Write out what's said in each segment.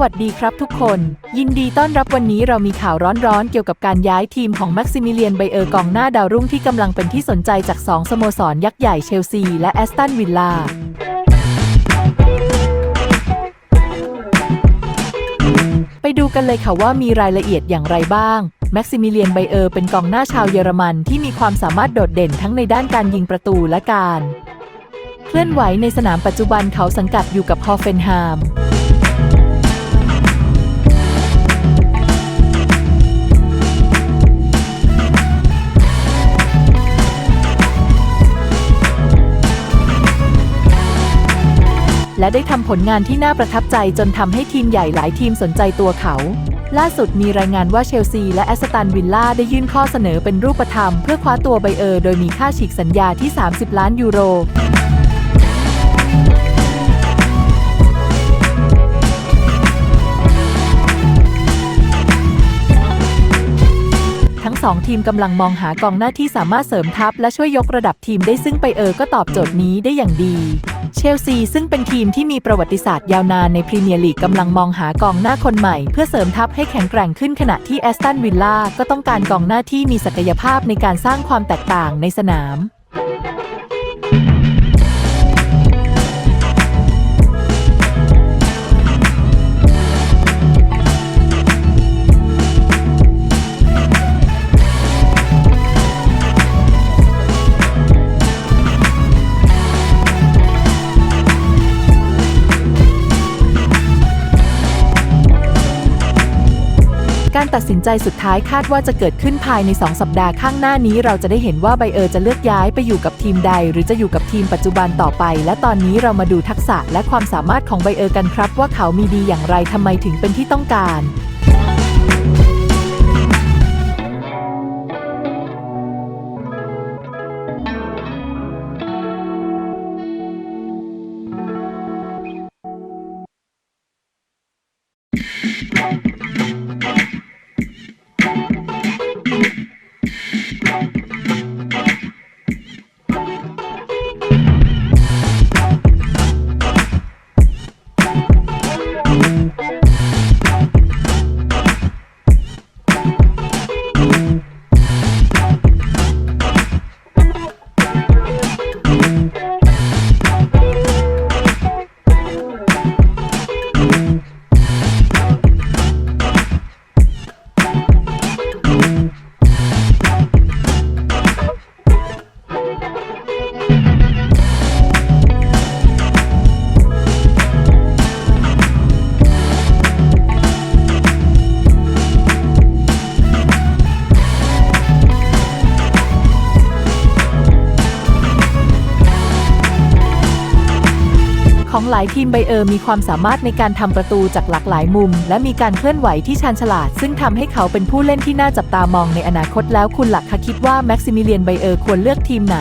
วัสดีครับทุกคน ยินดีต้อนรับวันนี้เรามีข่าวร้อนๆ เกี่ยวกับการย้ายทีมของแม็กซิมิเลียนไบเออร์กองหน้าดาวรุ่งที่กำลังเป็นที่สนใจจาก 2 สโมสรยักษ์ใหญ่เชลซีและแอสตันวิลล่าไปดูกันเลยค่ะว่ามีรายละเอียดอย่างไรบ้าง แม็กซิมิเลียนไบเออร์เป็นกองหน้าชาวเยอรมันที่มีความสามารถโดดเด่นทั้งในด้านการยิงประตูและการ เคลื่อนไหวในสนามปัจจุบันเขาสังกัดอยู่กับฮอฟเฟนไฮม์ และได้ทำผลงานที่น่าประทับใจจนทำให้ทีมใหญ่หลายทีมสนใจตัวเขา ล่าสุดมีรายงานว่าเชลซีและแอสตันวิลล่าได้ยื่นข้อเสนอเป็นรูปธรรม เพื่อคว้าตัวไบเออร์โดยมีค่าฉีกสัญญาที่ 30 ล้านยูโร ทั้งสองทีมกำลังมองหากองหน้าที่สามารถเสริมทัพและช่วยยกระดับทีมได้ซึ่งไปเออร์ก็ตอบโจทย์นี้ได้อย่างดี เชลซีซึ่งเป็นทีมที่มีประวัติศาสตร์ยาวนานในพรีเมียร์ลีกกำลังมองหากองหน้าคนใหม่ เพื่อเสริมทัพให้แข็งแกร่งขึ้นขณะที่แอสตันวิลล่าก็ต้องการกองหน้าที่มีศักยภาพในการสร้างความแตกต่างในสนาม การตัดสินใจสุดท้ายคาดว่าจะเกิดขึ้นภายใน 2 สัปดาห์ข้างหน้านี้ เราจะได้เห็นว่าไบเออร์จะเลือกย้ายไปอยู่กับทีมใด หรือจะอยู่กับทีมปัจจุบันต่อไป และตอนนี้เรามาดูทักษะและความสามารถของไบเออร์กันครับ ว่าเขามีดีอย่างไรทำไมถึงเป็นที่ต้องการ ของหลายทีมไบเออร์มีความสามารถในการทำประตูจากหลากหลายมุม และมีการเคลื่อนไหวที่ชาญฉลาด ซึ่งทำให้เขาเป็นผู้เล่นที่น่าจับตามองในอนาคตแล้วคุณหลักคะคิดว่าแม็กซิมิเลียนไบเออร์ควรเลือกทีมไหน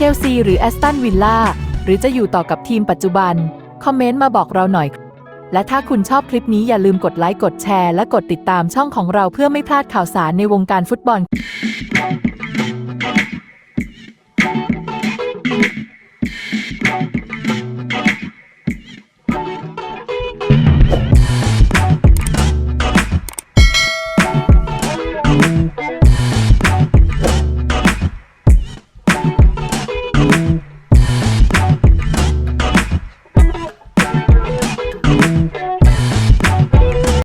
เชลซี หรือแอสตันวิลล่าหรือจะอยู่ต่อกับทีมปัจจุบัน คอมเมนต์มาบอกเราหน่อย และถ้าคุณชอบคลิปนี้อย่าลืมกดไลค์กดแชร์และกดติดตามช่องของเราเพื่อไม่พลาดข่าวสารในวงการฟุตบอล